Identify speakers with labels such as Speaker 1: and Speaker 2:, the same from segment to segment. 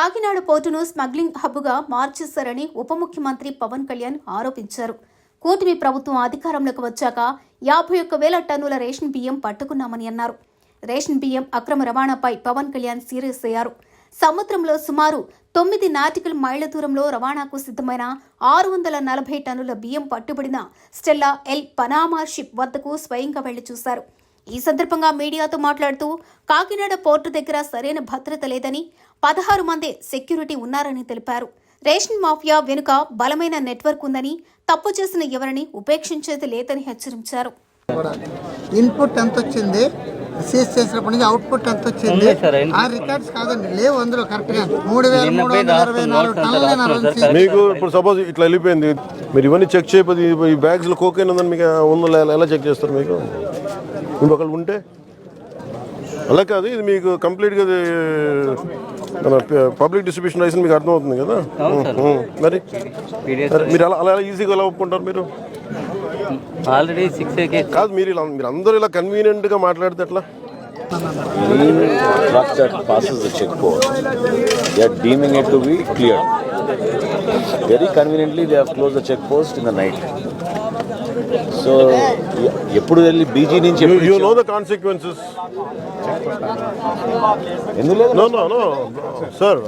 Speaker 1: కాకినాడ పోర్టును స్మగ్లింగ్ హబ్గా మార్చేశారని ఉప ముఖ్యమంత్రి పవన్ కళ్యాణ్ ఆరోపించారు. కూటమి ప్రభుత్వం అధికారంలోకి వచ్చాక యాభై ఒక్క వేల టన్నుల రేషన్ బియ్యం పట్టుకున్నామని అన్నారు. రేషన్ బియ్యం అక్రమ రవాణాపై పవన్ కళ్యాణ్ సీరియస్ అయ్యారు. సముద్రంలో సుమారు తొమ్మిది నాటికల్ మైళ్ళ దూరంలో రవాణాకు సిద్ధమైన ఆరు వందల నలభై టన్నుల బియ్యం పట్టుబడిన స్టెల్లా ఎల్ పనామా షిప్ వద్దకు స్వయంగా వెళ్ళి చూశారు. ఈ సందర్భంగా మీడియాతో మాట్లాడుతూ కాకినాడ పోర్టు దగ్గర సరైన భద్రత లేదని పదహారు మంది సెక్యూరిటీ ఉన్నారని తెలిపారు. రేషన్ మాఫియా వెనుక బలమైన నెట్వర్క్ ఉందని తప్పు చేసిన ఎవరిని ఉపేక్షించేది లేదని హెచ్చరించారు.
Speaker 2: ఇన్పుట్ ఎంత వచ్చింది సీజ్ చేసినప్పటి నుంచి అవుట్పుట్ ఎంత వచ్చింది. ఆ రికార్డ్స్ కాదండి లేవు అందులో కరెక్ట్గా. మూడు వేల మూడు వందల ఇరవై నాలుగు టన్నులే
Speaker 3: మీకు ఇప్పుడు సపోజ్ ఇట్లా వెళ్ళిపోయింది. మీరు ఇవన్నీ చెక్ చేయకపోతే ఈ బ్యాగ్స్లో కోకైన్ ఉందని మీకు ఉందో లే- ఎలా చెక్ చేస్తారు మీకు? ఒకళ్ళు ఉంటే? అలా కాదు ఇది మీకు కంప్లీట్గా పబ్లిక్ డిస్ట్రిబ్యూషన్ లైసెన్స్ మీకు అర్థమవుతుంది కదా? మరి? మీరు అలా అలా ఈజీగా ఎలా ఒప్పుకుంటారు మీరు? కాదు మీరు ఇలా మీరు అందరూ ఇలా కన్వీనియంట్గా మాట్లాడితే
Speaker 4: అట్లా very conveniently they host in the night so ఎప్పుడు వెళ్ళి బీజీ నుంచి
Speaker 3: యూ నో ద కాన్సిక్వెన్సెస్
Speaker 4: ఎందుకు లేదు?
Speaker 3: No no no sir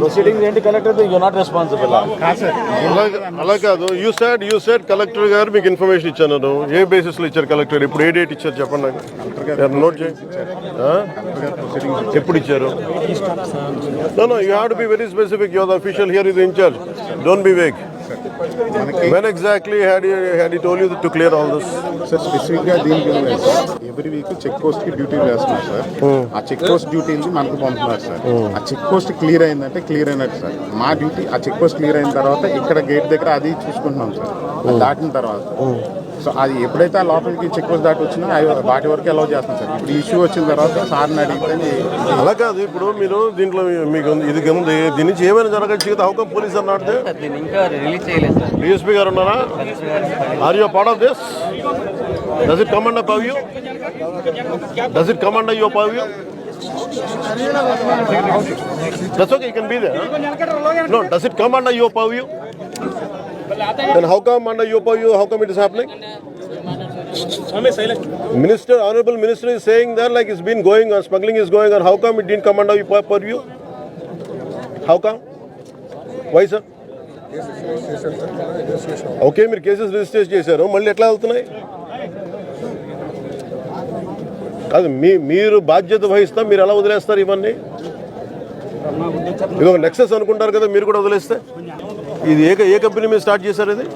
Speaker 4: proceeding ఏంటి కలెక్టర్ యూ నాట్ రెస్పాన్సిబుల్
Speaker 3: అలా కాదు. You said you said collector గారు మీకు ఇన్ఫర్మేషన్ ఇచ్చాను. ఏ బేసిస్లో ఇచ్చారు కలెక్టర్ ఇప్పుడు ఏ డేట్ ఇచ్చారు చెప్పండి నాకు. నోట్ చేయండి? ఎప్పుడు ఇచ్చారు? No no you have to be very specific your official here is incharge don't be vague when exactly had had you told you to clear all this
Speaker 5: sir స్పెసిఫిక్గా దీనికి every week check పోస్ట్కి duty వేస్తున్నారు సార్. ఆ check post డ్యూటీని మనకు పంపుతున్నారు సార్. ఆ చెక్ పోస్ట్ క్లియర్ అయిందంటే క్లియర్ అయినట్టు సార్. మా డ్యూటీ ఆ చెక్ పోస్ట్ క్లియర్ అయిన తర్వాత ఇక్కడ గేట్ దగ్గర అది చూసుకుంటున్నాం సార్. అది దాటిన తర్వాత సో అది ఎప్పుడైతే ఆ లోపలికి చెక్ పోస్ట్ దాటి వచ్చినా అవి వాటి వరకు అలౌ చేస్తాం సార్. ఇప్పుడు ఇష్యూ వచ్చిన తర్వాత సార్ని అడిగితే
Speaker 3: అలా కాదు ఇప్పుడు మీరు దీంట్లో మీకు ఉంది- ఇది ఉంది దీని నుంచి ఏమైనా జరగచ్చు కదా? హౌకం పోలీస్
Speaker 6: సార్
Speaker 3: డిఎస్పీ గారు ఉన్నారా? Are you part of this does it command up you does it command your purview That's okay, you can be there. huh? No, does it come under your purview? Then how come under your purview, how come it is happening? Minister, Honorable Minister is saying that like it's been going on, smuggling is going on. How come it didn't come under your pur- purview? How come? Why, sir? Okay మీరు cases register చేశారు మళ్ళీ ఎట్లా వెళ్తున్నాయి కాదు మీ మీరు బాధ్యత వహిస్తా మీరు ఎలా వదిలేస్తారు ఇవన్నీ ఇది ఒక నెక్సెస్ అనుకుంటారు కదా మీరు కూడా వదిలేస్తే ఇది ఏ ఏ కంపెనీ మీద స్టార్ట్ చేశారు ఇది?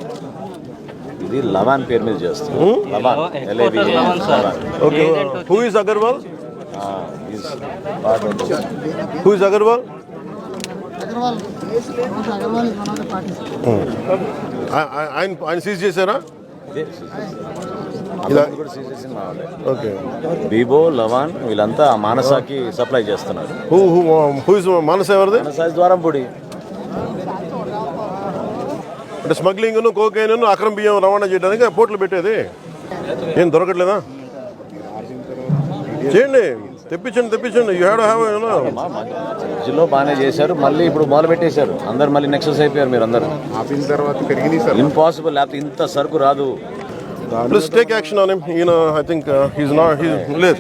Speaker 4: ఇది లవాన్ పేరు మీద చేస్తాం Lavan
Speaker 6: Headquarters Lavan sir.
Speaker 3: Okay. Who is Agarwal. Who is Agarwal ఆయన ఆయన సీజ్ చేశారా. ఓకే.
Speaker 4: బీబో లవాన్ వీళ్ళంతా మానసాకి సప్లై చేస్తున్నారు.
Speaker 3: Who who who is Manasa ఎవరిది?
Speaker 4: మానసా ద్వారం పొడి
Speaker 3: అంటే స్మగ్లింగ్ కోకైన్ అక్రమ బియ్యం రవాణా చేయడానికి పోర్ట్లు పెట్టేది. ఏం దొరకట్లేదా? చేయండి. తెప్పించండి తెప్పించండి. యూ హ్యావ్ హ్యావ్
Speaker 4: జిల్లో బాగానే చేశారు. మళ్ళీ ఇప్పుడు మొదలు పెట్టేశారు. అందరు మళ్ళీ నెక్సెస్ అయిపోయారు మీరు అందరు
Speaker 5: ఆపిన తర్వాత పెరిగింది సార్.
Speaker 4: ఇంపాసిబుల్ లేకపోతే ఇంత సరుకు రాదు.
Speaker 3: Please take action on him ఈయన I think he's not he's లేదు.